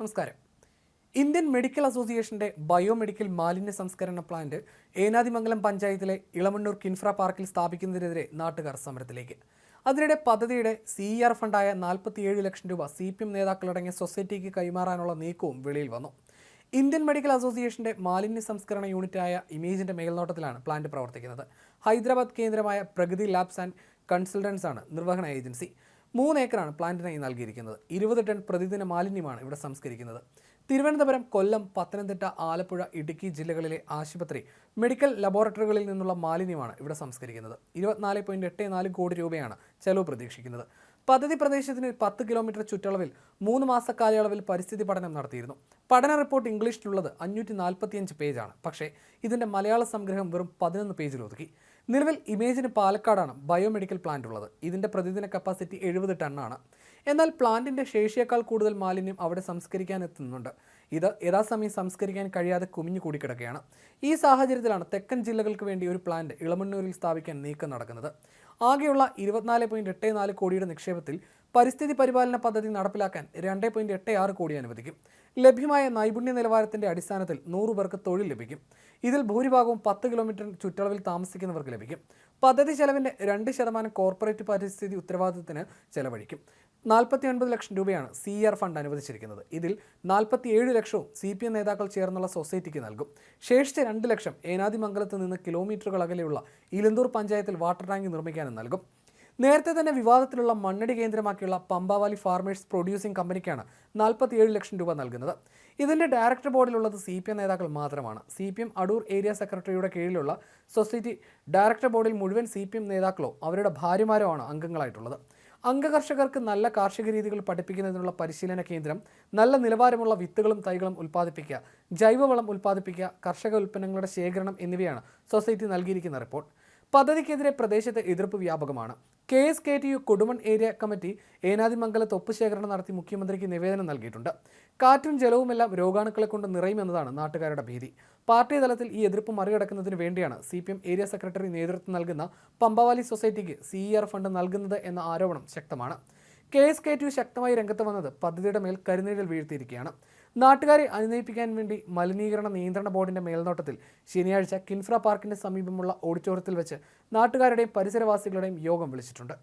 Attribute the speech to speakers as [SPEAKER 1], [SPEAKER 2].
[SPEAKER 1] നമസ്കാരം Indian medical അസോസിയേഷന്റെ biomedical മാലിന്യ സംസ്കരണ പ്ലാന്റ് ഏനാതിമംഗലം പഞ്ചായത്തിലെ ഇളമണ്ണൂർ കിൻഫ്ര പാർക്കിൽ സ്ഥാപിക്കുന്നതിനെതിരെ നാട്ടുകാർ സമരത്തിലേക്ക് അതിനിടെ പദ്ധതിയുടെ സി ആർ ഫണ്ടായ നാൽപ്പത്തിയേഴ് ലക്ഷം രൂപ സി പി എം നേതാക്കളടങ്ങിയ സൊസൈറ്റിക്ക് കൈമാറാനുള്ള നീക്കവും വെളിയിൽ വന്നു ഇന്ത്യൻ മെഡിക്കൽ അസോസിയേഷന്റെ മാലിന്യ സംസ്കരണ യൂണിറ്റായ ഇമേജിന്റെ മേൽനോട്ടത്തിലാണ് പ്ലാന്റ് പ്രവർത്തിക്കുന്നത് ഹൈദരാബാദ് കേന്ദ്രമായ പ്രഗതി ലാബ്സ് ആൻഡ് കൺസൾട്ടൻസ് ആണ് നിർവഹണ ഏജൻസി മൂന്ന് ഏക്കറാണ് പ്ലാന്റിനായി നൽകിയിരിക്കുന്നത് ഇരുപത് ടൺ പ്രതിദിന മാലിന്യമാണ് ഇവിടെ സംസ്കരിക്കുന്നത് തിരുവനന്തപുരം കൊല്ലം പത്തനംതിട്ട ആലപ്പുഴ ഇടുക്കി ജില്ലകളിലെ ആശുപത്രി മെഡിക്കൽ ലബോറട്ടറികളിൽ നിന്നുള്ള മാലിന്യമാണ് ഇവിടെ സംസ്കരിക്കുന്നത് ഇരുപത്തിനാല് എട്ട് നാല് കോടി രൂപയാണ് ചെലവ് പ്രതീക്ഷിക്കുന്നത് പദ്ധതി പ്രദേശത്തിന് പത്ത് കിലോമീറ്റർ ചുറ്റളവിൽ മൂന്ന് മാസ കാലയളവിൽ പരിസ്ഥിതി പഠനം നടത്തിയിരുന്നു പഠന റിപ്പോർട്ട് ഇംഗ്ലീഷിലുള്ളത് അഞ്ഞൂറ്റി നാൽപ്പത്തിയഞ്ച് പേജാണ് പക്ഷേ ഇതിൻ്റെ മലയാള സംഗ്രഹം വെറും പതിനൊന്ന് പേജിൽ ഒതുക്കി നിലവിൽ ഇമേജിന് പാലക്കാടാണ് ബയോമെഡിക്കൽ പ്ലാന്റ് ഉള്ളത് ഇതിൻ്റെ പ്രതിദിന കപ്പാസിറ്റി എഴുപത് ടണ്ണാണ് എന്നാൽ പ്ലാന്റിൻ്റെ ശേഷിയേക്കാൾ കൂടുതൽ മാലിന്യം അവിടെ സംസ്കരിക്കാൻ എത്തുന്നുണ്ട് ഇത് യഥാസമയം സംസ്കരിക്കാൻ കഴിയാതെ കുമിഞ്ഞു കൂടിക്കിടക്കുകയാണ് ഈ സാഹചര്യത്തിലാണ് തെക്കൻ ജില്ലകൾക്ക് വേണ്ടി ഒരു പ്ലാന്റ് ഇളമണ്ണൂരിൽ സ്ഥാപിക്കാൻ നീക്കം നടക്കുന്നത് ആകെയുള്ള ഇരുപത്തിനാല് പോയിൻറ്റ് എട്ട് നാല് കോടിയുടെ നിക്ഷേപത്തിൽ പരിസ്ഥിതി പരിപാലന പദ്ധതി നടപ്പിലാക്കാൻ രണ്ട് പോയിന്റ് എട്ട് ആറ് കോടി അനുവദിക്കും ലഭ്യമായ നൈപുണ്യ നിലവാരത്തിന്റെ അടിസ്ഥാനത്തിൽ നൂറു പേർക്ക് തൊഴിൽ ലഭിക്കും ഇതിൽ ഭൂരിഭാഗവും പത്ത് കിലോമീറ്റർ ചുറ്റളവിൽ താമസിക്കുന്നവർക്ക് ലഭിക്കും പദ്ധതി ചെലവിന്റെ രണ്ട് ശതമാനം കോർപ്പറേറ്റ് പരിസ്ഥിതി ഉത്തരവാദിത്തത്തിന് ചെലവഴിക്കും നാൽപ്പത്തി ഒൻപത് ലക്ഷം രൂപയാണ് സി ആർ ഫണ്ട് അനുവദിച്ചിരിക്കുന്നത് ഇതിൽ നാൽപ്പത്തിയേഴ് ലക്ഷവും സി പി എം നേതാക്കൾ ചേർന്നുള്ള സൊസൈറ്റിക്ക് നൽകും ശേഷിച്ച രണ്ട് ലക്ഷം ഏനാദിമംഗലത്ത് നിന്ന് കിലോമീറ്ററുകൾ അകലെയുള്ള ഇലന്തൂർ പഞ്ചായത്തിൽ വാട്ടർ ടാങ്ക് നിർമ്മിക്കാനും നൽകും നേരത്തെ തന്നെ വിവാദത്തിലുള്ള മണ്ണടി കേന്ദ്രമാക്കിയുള്ള പമ്പാവാലി ഫാർമേഴ്സ് പ്രൊഡ്യൂസിംഗ് കമ്പനിക്കാണ് നാൽപ്പത്തിയേഴ് ലക്ഷം രൂപ നൽകുന്നത് ഇതിൻ്റെ ഡയറക്ടർ ബോർഡിലുള്ളത് സി പി എം നേതാക്കൾ മാത്രമാണ് C P M Adoor area സെക്രട്ടറിയുടെ കീഴിലുള്ള സൊസൈറ്റി ഡയറക്ടർ ബോർഡിൽ മുഴുവൻ സി പി എം നേതാക്കളോ അവരുടെ ഭാര്യമാരോ ആണ് അംഗങ്ങളായിട്ടുള്ളത് അംഗകർഷകർക്ക് നല്ല കാർഷിക രീതികൾ പഠിപ്പിക്കുന്നതിനുള്ള പരിശീലന കേന്ദ്രം നല്ല നിലവാരമുള്ള വിത്തുകളും തൈകളും ഉൽപ്പാദിപ്പിക്കുക ജൈവവളം ഉൽപ്പാദിപ്പിക്കുക കർഷക ഉൽപ്പന്നങ്ങളുടെ ശേഖരണം എന്നിവയാണ് സൊസൈറ്റി നൽകിയിരിക്കുന്ന റിപ്പോർട്ട് പദ്ധതിക്കെതിരെ പ്രദേശത്ത് എതിർപ്പ് വ്യാപകമാണ് K S K T U Kodumon area committee ഏനാതിമംഗലത്ത് ഒപ്പ് ശേഖരണം നടത്തി മുഖ്യമന്ത്രിക്ക് നിവേദനം നൽകിയിട്ടുണ്ട് കാറ്റും ജലവുമെല്ലാം രോഗാണുക്കളെ കൊണ്ട് നിറയുമെന്നതാണ് നാട്ടുകാരുടെ ഭീതി പാർട്ടി തലത്തിൽ ഈ എതിർപ്പ് മറികടക്കുന്നതിന് വേണ്ടിയാണ് C P M area secretary നേതൃത്വം നൽകുന്ന പമ്പവാലി സൊസൈറ്റിക്ക് സി ഫണ്ട് നൽകുന്നത് എന്ന ആരോപണം ശക്തമാണ് കെ എസ് കെ ടു ശക്തമായി രംഗത്ത് വന്നത് പദ്ധതിയുടെ മേൽ കരുനീഴൽ വീഴ്ത്തിയിരിക്കുകയാണ് നാട്ടുകാരെ അനുനയിപ്പിക്കാൻ വേണ്ടി മലിനീകരണ നിയന്ത്രണ ബോർഡിന്റെ മേൽനോട്ടത്തിൽ ശനിയാഴ്ച കിൻഫ്ര പാർക്കിന്റെ സമീപമുള്ള ഓഡിറ്റോറിയത്തിൽ വെച്ച് നാട്ടുകാരുടെയും പരിസരവാസികളുടെയും യോഗം വിളിച്ചിട്ടുണ്ട്